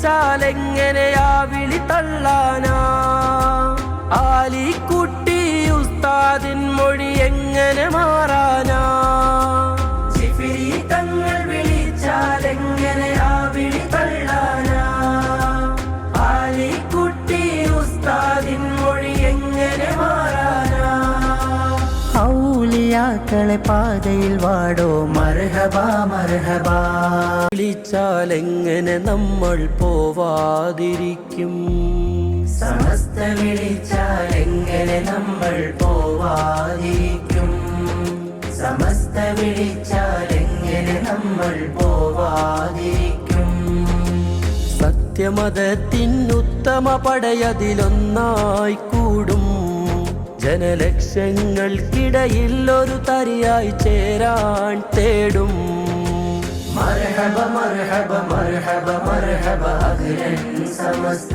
വിളിച്ചാലെങ്ങനെയാ വിളി തള്ളാനാ ആലിക്കുട്ടി ഉസ്താദിൻ മൊഴി എങ്ങനെ മാറാനാ ഔലിയാക്കളെ പാതയിൽ വാടോ. മർഹബാ മർഹബാ. വിളിച്ചാലെങ്ങനെ നമ്മൾ പോവാതിരിക്കും? സമസ്ത വിളിച്ചാൽ എങ്ങനെ നമ്മൾ പോവാതിരിക്കും? സമസ്ത വിളിച്ചാൽ എങ്ങനെ നമ്മൾ പോവാതിരിക്കും? സത്യമതത്തിനുത്തമ പടയതിലൊന്നായി കൂടും. ജനലക്ഷങ്ങൾക്കിടയിൽ ഒരു തരിയായി ചേരാൻ തേടും. മർഹബ മർഹബ മർഹബ മർഹബ അഖിലൻ സമസ്ത.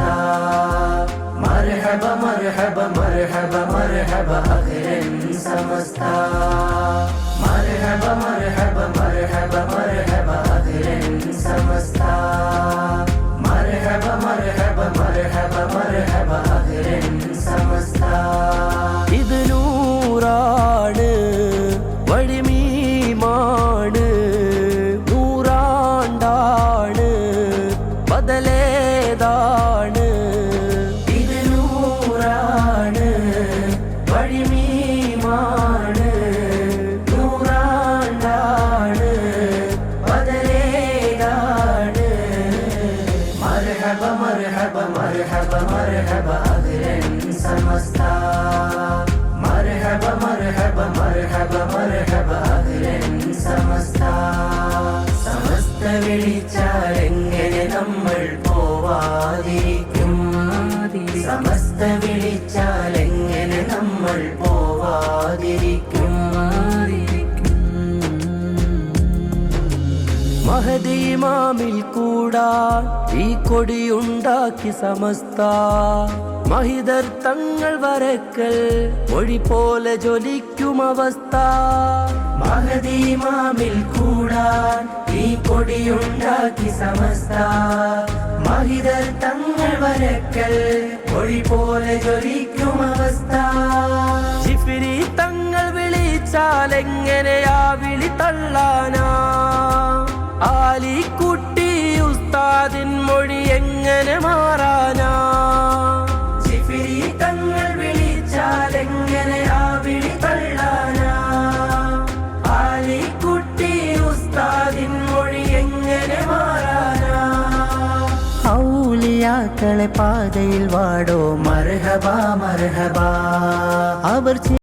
മർഹബ മർഹബ മർഹബ മർഹബ അഖിലൻ സമസ്ത. മർഹബ മർഹബ മർഹബ മർഹബ അഖിലൻ സമസ്ത മർഹബ മർഹബ മർഹബ മർഹബ അഖിലൻ സമസ്ത സമസ്ത വിളിച്ചാൽ മഹദീമാമിൽ കൂടാൻ ഈ കൊടിയുണ്ടാക്കി സമസ്ത. മഹിതർ തങ്ങൾ വരക്കൽ മൊഴി പോലെ ജ്വലിക്കും അവസ്ഥ. മഹദീമാമിൽ കൂടാൻ ഈ കൊടിയുണ്ടാക്കി സമസ്ത. മഹിതർ തങ്ങൾ വരക്കൽ മൊഴി പോലെ ജ്വലിക്കും അവസ്ഥ. ജിഫിരി തങ്ങൾ വിളിച്ചാൽ എങ്ങനെയാ വിളി തള്ളാനാ? ആലിക്കുട്ടി ഉസ്താദിൻ മൊഴി എങ്ങനെ മാറാനാ? ജിഫിരി തങ്ങൾ വിളിച്ചാൽ എങ്ങനെ ആ വിളി തള്ളാനാ? ആലിക്കുട്ടി ഉസ്താദിൻ മൊഴി എങ്ങനെ മാറാനാ? ഔലിയാക്കളെ പാതയിൽ വാടോ മർഹബ മർഹബ. അവർ